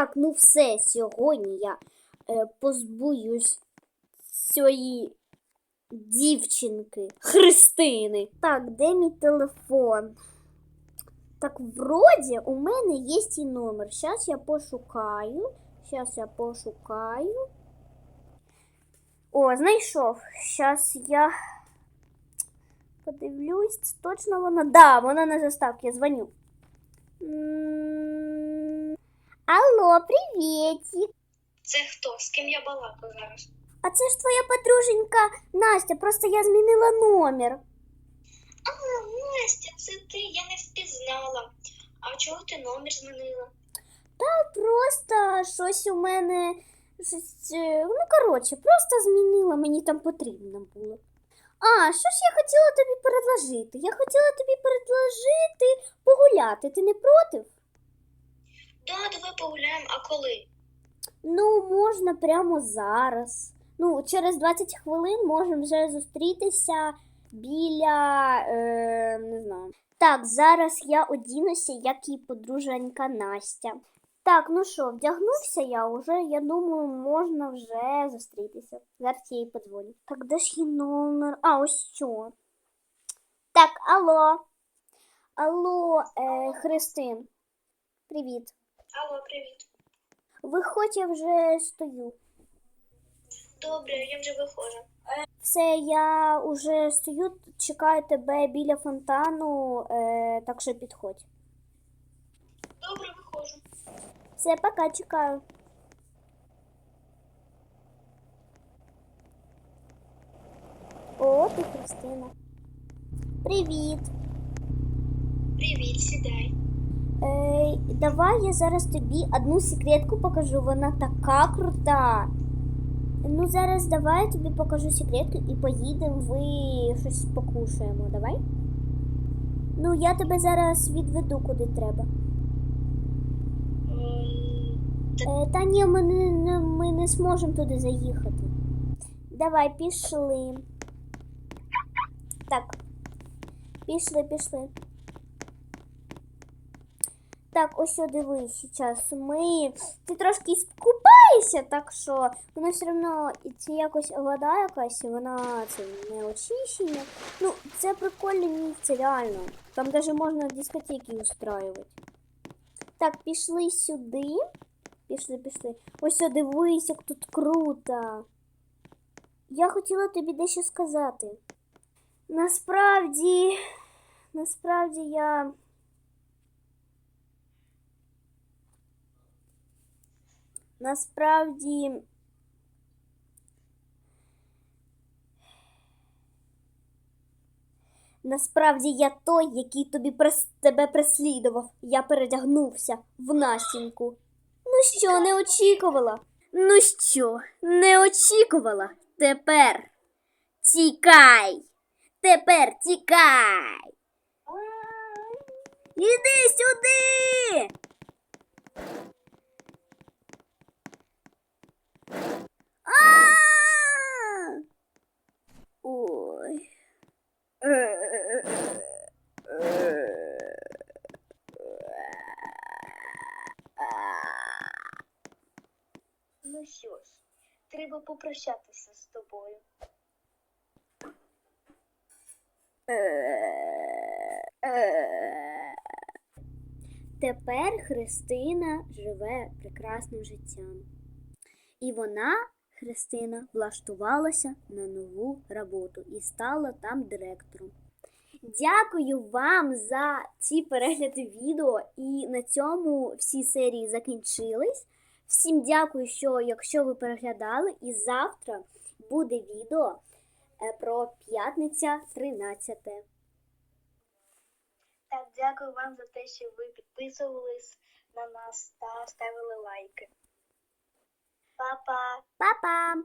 Так, ну все, сьогодні я е, позбуюсь цієї дівчинки Христини. Так, де мій телефон? Так, вроді у мене є і номер. Зараз я пошукаю. Зараз я пошукаю. О, знайшов. Зараз я подивлюсь, точно вона. Да, вона на заставці, я дзвоню. Алло, привітик. Це хто? З ким я балакаю зараз? А це ж твоя подруженька Настя, просто я змінила номер. А, Настя, це ти, я не впізнала. А чого ти номер змінила? Та Просто щось у мене. Щось, е, ну, коротше, просто змінила, мені там потрібно було. А, що ж я хотіла тобі предложити? Я хотіла тобі предложити погуляти. Ти не проти? Да, давай погуляємо, а коли? Ну, можна прямо зараз. Ну, через 20 хвилин можемо вже зустрітися біля. Е, не знаю. Так, зараз я одінуся, як і подруженька Настя. Так, ну що, вдягнувся я вже, я думаю, можна вже зустрітися. Зараз я їй подзвоню. Так, де ж її номер? А, ось що. Так, алло. Алло, е, Христин. Привіт. Алло, привіт. Виходь, я вже стою. Добре, я вже виходжу. Все, я уже стою, чекаю тебе біля фонтану, е, так що підходь. Добре, виходжу. Все, пока, чекаю. О, ти Христина. Привіт. Привіт, сідай. Е, давай я зараз тобі одну секретку покажу, вона така крута. Ну, зараз давай я тобі покажу секретку і поїдемо, ви щось покушаємо. Давай? Ну, я тебе зараз відведу куди треба. Е, та ні, ми не, ми не зможемо туди заїхати. Давай, пішли. Так. Пішли, пішли. Так, ось дивись, зараз ми. Ти трошки скупаєшся, так що воно все одно це якось вода якась, вона це не очищена. Ну, це прикольне місце, реально. Там навіть можна дискотеки устраювати. Так, пішли сюди. Пішли, пішли. Ось дивись, як тут круто. Я хотіла тобі дещо сказати. Насправді, насправді я. Насправді. Насправді я той, який тобі прес... тебе преслідував. Я передягнувся в Настіньку. Ну що, не очікувала? Ну що, не очікувала? Тепер тікай. Тепер тікай. Іди сюди. А! Ой. Ну що треба попрощатися з тобою. Тепер Христина живе прекрасним життям. І вона, Христина, влаштувалася на нову роботу і стала там директором. Дякую вам за ці перегляди відео. І на цьому всі серії закінчились. Всім дякую, що якщо ви переглядали, і завтра буде відео е, про п'ятниця 13. Так, дякую вам за те, що ви підписувались на нас та ставили лайки. Па-па! Па-па!